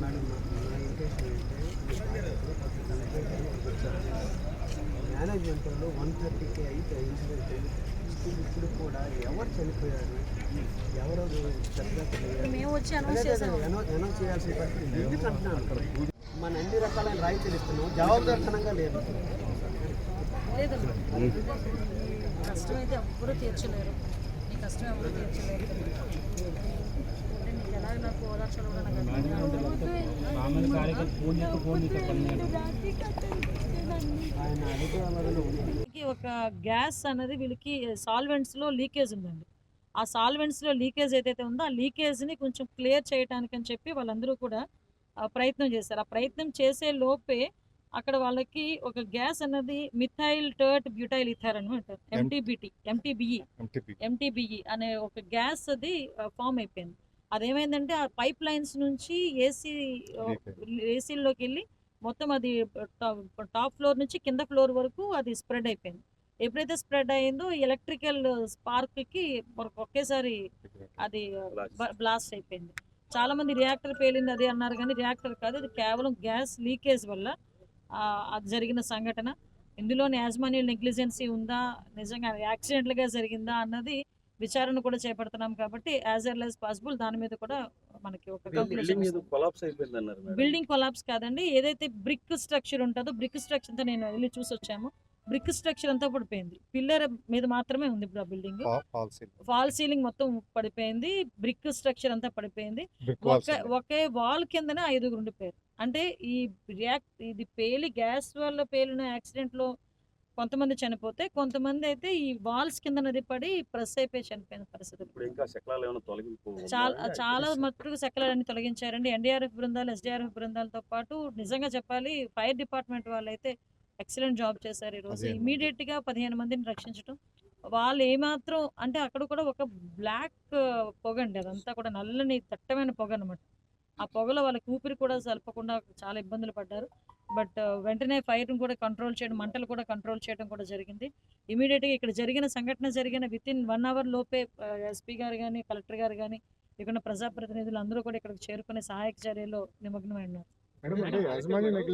Madam నా నా intention ఏంటంటే మేనేజ్మెంట్ వాళ్ళు వన్ థర్టీకి అయితే ఇన్సిడెంట్ ఇప్పుడు కూడా ఎవరు చనిపోయారు? ఎవరు అనౌన్స్ చేయాల్సిన పరిస్థితి ఎందుకు అంటున్నాను? మన అన్ని రకాలైన రాయితీలు ఇస్తున్నాం? జవాబుదారితనంగా లేదు. లేదండి కష్టం అయితే ఎవ్వరూ తీర్చలేరు. నీ కష్టం ఎవరు తీర్చలేరు. మామూలు ఫోన్ చేస్తే ఫోన్ చేస్తే ఒక గ్యాస్ అనేది వీళ్ళకి సాల్వెంట్స్లో లీకేజ్ ఉందండి. ఆ సాల్వెంట్స్లో లీకేజ్ ఏదైతే ఉందో ఆ లీకేజ్ని కొంచెం క్లియర్ చేయడానికి అని చెప్పి వాళ్ళందరూ కూడా ప్రయత్నం చేశారు. ఆ ప్రయత్నం చేసే లోపే అక్కడ వాళ్ళకి ఒక గ్యాస్ అన్నది మిథైల్ టర్ట్ బ్యూటైల్ ఇథర్ అని అంటారు. ఎంటీబిటి ఎంటీబిఈ ఎంటీబిఈ అనే ఒక గ్యాస్ అది ఫామ్ అయిపోయింది. అదేమైందంటే ఆ పైప్ లైన్స్ నుంచి ఏసీ ఏసీల్లోకి వెళ్ళి మొత్తం అది టాప్ ఫ్లోర్ నుంచి కింద ఫ్లోర్ వరకు అది స్ప్రెడ్ అయిపోయింది. ఎప్పుడైతే స్ప్రెడ్ అయిందో ఎలక్ట్రికల్ స్పార్క్కి ఒక- ఒకేసారి అది బ్లాస్ట్. అయిపోయింది. చాలా మంది రియాక్టర్ పేలింది అది అన్నారు కానీ రియాక్టర్ కాదు ఇది కేవలం గ్యాస్ లీకేజ్ వల్ల అది జరిగిన సంఘటన. ఇందులోని యాజమాన్యుల నెగ్లిజెన్సీ ఉందా? నిజంగా యాక్సిడెంటల్గా జరిగిందా? అన్నది విచారణ కూడా చేపడుతున్నాం కాబట్టి యాజ్ ఎర్ల్ యాజ్ పాసిబుల్ దాని మీద కూడా మనకి ఒక బిల్డింగ్. కొలాప్స్ అయిపోయింది అన్నారు మేడం. బిల్డింగ్ కొలాప్స్ కాదండి. ఏదైతే బ్రిక్ స్ట్రక్చర్ ఉంటుందో బ్రిక్ స్ట్రక్చర్ అంతా నేను వెళ్ళి చూసి వచ్చాము. బ్రిక్ స్ట్రక్చర్ అంతా పడిపోయింది. పిల్లర్ మీద మాత్రమే ఉంది ఇప్పుడు ఆ బిల్డింగ్. Fall ceiling. మొత్తం పడిపోయింది. బ్రిక్ స్ట్రక్చర్ అంతా పడిపోయింది. ఒకే ఒకే వాల్ కిందనే ఐదుగురు ఉండిపోయారు. అంటే ఈ రియాక్ట్ ఇది పేలి గ్యాస్ వల్ల పేలిన యాక్సిడెంట్లో కొంతమంది చనిపోతే కొంతమంది అయితే ఈ వాల్స్ కింద నది పడి ప్రెస్ అయిపోయి చనిపోయిన పరిస్థితి ఇప్పుడు ఇంకా శకలాలు ఏమైనా తొలగింపు ఉందా? చాలా చాలా మట్టుకు శకలాన్ని తొలగించారండి ఎన్డీఆర్ఎఫ్ బృందాలు ఎస్డీఆర్ఎఫ్ బృందాలతో పాటు నిజంగా చెప్పాలి ఫైర్ డిపార్ట్మెంట్ వాళ్ళు అయితే ఎక్సలెంట్ జాబ్ చేశారు ఈ రోజు అదే. ఇమీడియట్గా పదిహేను మందిని రక్షించడం వాళ్ళు ఏమాత్రం అంటే అక్కడ కూడా ఒక బ్లాక్ పొగ అండి అదంతా కూడా నల్లని దట్టమైన పొగ అనమాట ఆ పొగలో వాళ్ళకి ఊపిరి కూడా సలపకుండా చాలా ఇబ్బందులు పడ్డారు. బట్ వెంటనే ఫైర్ కూడా కంట్రోల్ చేయడం మంటలు కూడా కంట్రోల్ చేయడం కూడా జరిగింది. ఇమీడియట్గా ఇక్కడ జరిగిన సంఘటన జరిగిన విత్ ఇన్ వన్ అవర్ లోపే ఎస్పీ గారు కానీ కలెక్టర్ గారు కానీ ఇక్కడ ప్రజాప్రతినిధులు అందరూ కూడా ఇక్కడికి చేరుకునే సహాయక చర్యలో నిమగ్నమై